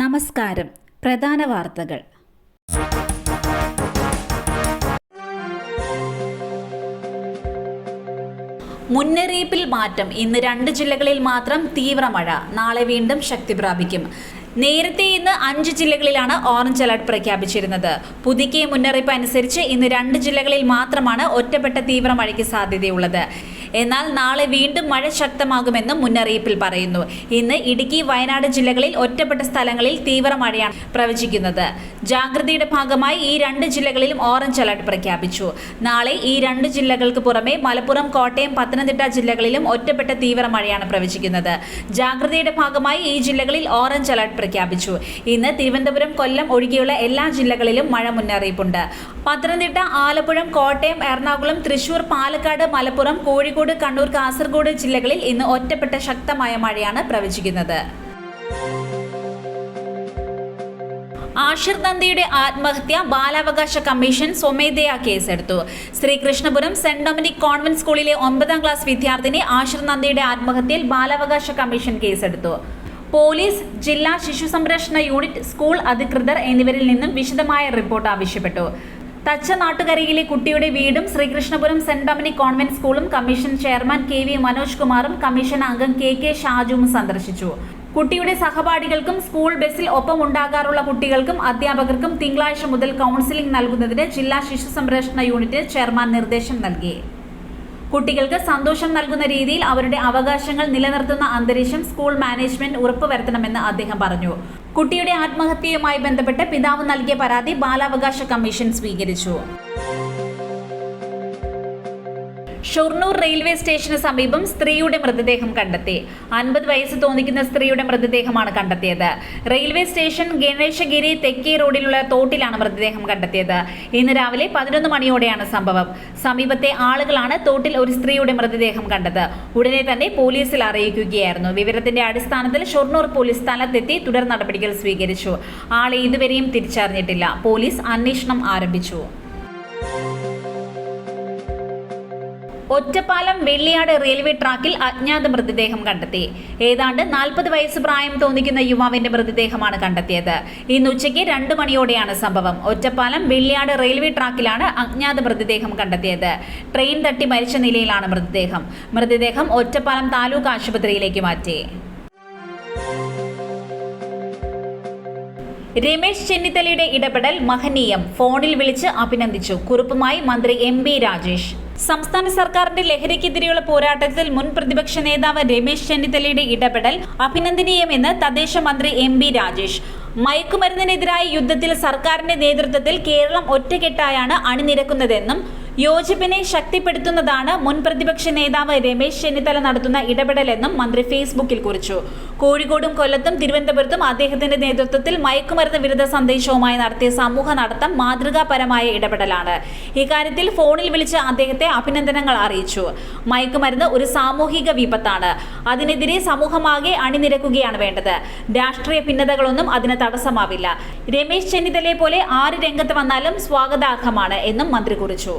നമസ്കാരം. പ്രധാന വാർത്തകൾ. മുന്നറിയിപ്പിൽ മാറ്റം. ഇന്ന് രണ്ട് ജില്ലകളിൽ മാത്രം തീവ്ര മഴ. നാളെ വീണ്ടും ശക്തി പ്രാപിക്കും. നേരത്തെ ഇന്ന് അഞ്ച് ജില്ലകളിലാണ് ഓറഞ്ച് അലർട്ട് പ്രഖ്യാപിച്ചിരുന്നത്. പുതുക്കിയ മുന്നറിയിപ്പ് അനുസരിച്ച് ഇന്ന് രണ്ട് ജില്ലകളിൽ മാത്രമാണ് ഒറ്റപ്പെട്ട തീവ്ര മഴയ്ക്ക് സാധ്യതയുള്ളത്. എന്നാൽ നാളെ വീണ്ടും മഴ ശക്തമാകുമെന്നും മുന്നറിയിപ്പിൽ പറയുന്നു. ഇന്ന് ഇടുക്കി വയനാട് ജില്ലകളിൽ ഒറ്റപ്പെട്ട സ്ഥലങ്ങളിൽ തീവ്ര മഴയാണ് പ്രവചിക്കുന്നത്. ജാഗ്രതയുടെ ഭാഗമായി ഈ രണ്ട് ജില്ലകളിലും ഓറഞ്ച് അലർട്ട് പ്രഖ്യാപിച്ചു. നാളെ ഈ രണ്ട് ജില്ലകൾക്ക് പുറമെ മലപ്പുറം കോട്ടയം പത്തനംതിട്ട ജില്ലകളിലും ഒറ്റപ്പെട്ട തീവ്ര മഴയാണ് പ്രവചിക്കുന്നത്. ജാഗ്രതയുടെ ഭാഗമായി ഈ ജില്ലകളിൽ ഓറഞ്ച് അലർട്ട് പ്രഖ്യാപിച്ചു. ഇന്ന് തിരുവനന്തപുരം കൊല്ലം ഒഴികെയുള്ള എല്ലാ ജില്ലകളിലും മഴ മുന്നറിയിപ്പുണ്ട്. പത്തനംതിട്ട ആലപ്പുഴ കോട്ടയം എറണാകുളം തൃശൂർ പാലക്കാട് മലപ്പുറം കോഴിക്കോട് കണ്ണൂർ കാസർഗോഡ് ജില്ലകളിൽ ഇന്ന് ഒറ്റപ്പെട്ട ശക്തമായ മഴയാണ് പ്രവചിക്കുന്നത്. ആഷിർ നന്ദിയുടെ ആത്മഹത്യ ബാലാവകാശ കമ്മീഷൻ സ്വമേധയാ കേസെടുത്തു. ശ്രീകൃഷ്ണപുരം സെന്റ് ഡൊമിനിക് കോൺവെന്റ് സ്കൂളിലെ ഒമ്പതാം ക്ലാസ് വിദ്യാർത്ഥിനി ആഷിർ നന്ദിയുടെ ആത്മഹത്യയിൽ ബാലാവകാശ കമ്മീഷൻ കേസെടുത്തു. പോലീസ് ജില്ലാ ശിശു സംരക്ഷണ യൂണിറ്റ് സ്കൂൾ അധികൃതർ എന്നിവരിൽ നിന്നും വിശദമായ റിപ്പോർട്ട് ആവശ്യപ്പെട്ടു. തച്ച നാട്ടുകരയിലെ കുട്ടിയുടെ വീടും ശ്രീകൃഷ്ണപുരം സെന്റ് ഡൊമിനിക് കോൺവെന്റ് സ്കൂളും commission chairman K V Manoj കുമാറും കമ്മീഷൻ അംഗം കെ കെ ഷാജുവും സന്ദർശിച്ചു. കുട്ടിയുടെ സഹപാഠികൾക്കും സ്കൂൾ ബസ്സിൽ ഒപ്പം ഉണ്ടാകാറുള്ള കുട്ടികൾക്കും അധ്യാപകർക്കും തിങ്കളാഴ്ച മുതൽ കൗൺസിലിംഗ് നൽകുന്നതിന് ജില്ലാ ശിശു സംരക്ഷണ യൂണിറ്റ് ചെയർമാൻ നിർദ്ദേശം നൽകി. കുട്ടികൾക്ക് സന്തോഷം നൽകുന്ന രീതിയിൽ അവരുടെ അവകാശങ്ങൾ നിലനിർത്തുന്ന അന്തരീക്ഷം സ്കൂൾ മാനേജ്മെന്റ് ഉറപ്പുവരുത്തണമെന്ന് അദ്ദേഹം പറഞ്ഞു. കുട്ടിയുടെ ആത്മഹത്യയുമായി ബന്ധപ്പെട്ട് പിതാവ് നൽകിയ പരാതി ബാലാവകാശ കമ്മീഷൻ സ്വീകരിച്ചു. ഷൊർണൂർ റെയിൽവേ സ്റ്റേഷന് സമീപം സ്ത്രീയുടെ മൃതദേഹം കണ്ടെത്തി. അൻപത് വയസ്സ് തോന്നിക്കുന്ന സ്ത്രീയുടെ മൃതദേഹമാണ് കണ്ടെത്തിയത്. റെയിൽവേ സ്റ്റേഷൻ ഗണേശഗിരി തെക്കേ റോഡിലുള്ള തോട്ടിലാണ് മൃതദേഹം കണ്ടെത്തിയത്. ഇന്ന് രാവിലെ പതിനൊന്ന് മണിയോടെയാണ് സംഭവം. സമീപത്തെ ആളുകളാണ് തോട്ടിൽ ഒരു സ്ത്രീയുടെ മൃതദേഹം കണ്ടത്. ഉടനെ തന്നെ പോലീസിൽ അറിയിക്കുകയായിരുന്നു. വിവരത്തിന്റെ അടിസ്ഥാനത്തിൽ ഷൊർണൂർ പോലീസ് സ്ഥലത്തെത്തി തുടർ നടപടികൾ സ്വീകരിച്ചു. ആളെ ഇതുവരെയും തിരിച്ചറിഞ്ഞിട്ടില്ല. പോലീസ് അന്വേഷണം ആരംഭിച്ചു. ഒറ്റപ്പാലം വെള്ളിയാട് റെയിൽവേ ട്രാക്കിൽ അജ്ഞാത മൃതദേഹം കണ്ടെത്തി. ഏതാണ്ട് നാൽപ്പത് വയസ്സ് പ്രായം തോന്നിക്കുന്ന യുവാവിന്റെ മൃതദേഹമാണ് കണ്ടെത്തിയത്. ഇന്ന് ഉച്ചയ്ക്ക് രണ്ടു മണിയോടെയാണ് സംഭവം. ഒറ്റപ്പാലം വെള്ളിയാട് റെയിൽവേ ട്രാക്കിലാണ് അജ്ഞാത മൃതദേഹം കണ്ടെത്തിയത്. ട്രെയിൻ തട്ടി മരിച്ച നിലയിലാണ് മൃതദേഹം. മൃതദേഹം ഒറ്റപ്പാലം താലൂക്ക് ആശുപത്രിയിലേക്ക് മാറ്റി. രമേശ് ചെന്നിത്തലയുടെ ഇടപെടൽ മഹനീയം. ഫോണിൽ വിളിച്ച് അഭിനന്ദിച്ചു. കുറിപ്പുമായി മന്ത്രി എം രാജേഷ്. സംസ്ഥാന സർക്കാരിന്റെ ലഹരിക്കെതിരെയുള്ള പോരാട്ടത്തിൽ മുൻ പ്രതിപക്ഷ നേതാവ് രമേശ് ചെന്നിത്തലയുടെ ഇടപെടൽ അഭിനന്ദനീയമെന്ന് തദ്ദേശ മന്ത്രി എം ബി രാജേഷ്. മയക്കുമരുന്നിനെതിരായ യുദ്ധത്തിൽ സർക്കാരിന്റെ നേതൃത്വത്തിൽ കേരളം ഒറ്റക്കെട്ടായാണ് അണിനിരക്കുന്നതെന്നും യോജിപ്പിനെ ശക്തിപ്പെടുത്തുന്നതാണ് മുൻ പ്രതിപക്ഷ നേതാവ് രമേശ് ചെന്നിത്തല നടത്തുന്ന ഇടപെടലെന്നും മന്ത്രി ഫേസ്ബുക്കിൽ കുറിച്ചു. കോഴിക്കോടും കൊല്ലത്തും തിരുവനന്തപുരത്തും അദ്ദേഹത്തിന്റെ നേതൃത്വത്തിൽ മയക്കുമരുന്ന് വിരുദ്ധ സന്ദേശവുമായി നടത്തിയ സമൂഹ നടത്തം മാതൃകാപരമായ ഇടപെടലാണ്. ഇക്കാര്യത്തിൽ ഫോണിൽ വിളിച്ച് അദ്ദേഹത്തെ അഭിനന്ദനങ്ങൾ അറിയിച്ചു. മയക്കുമരുന്ന് ഒരു സാമൂഹിക വിപത്താണ്. അതിനെതിരെ സമൂഹമാകെ അണിനിരക്കുകയാണ് വേണ്ടത്. രാഷ്ട്രീയ ഭിന്നതകളൊന്നും അതിന് തടസ്സമാവില്ല. രമേശ് ചെന്നിത്തലയെ പോലെ ആര് രംഗത്ത് വന്നാലും സ്വാഗതാർഹമാണ് എന്നും മന്ത്രി കുറിച്ചു.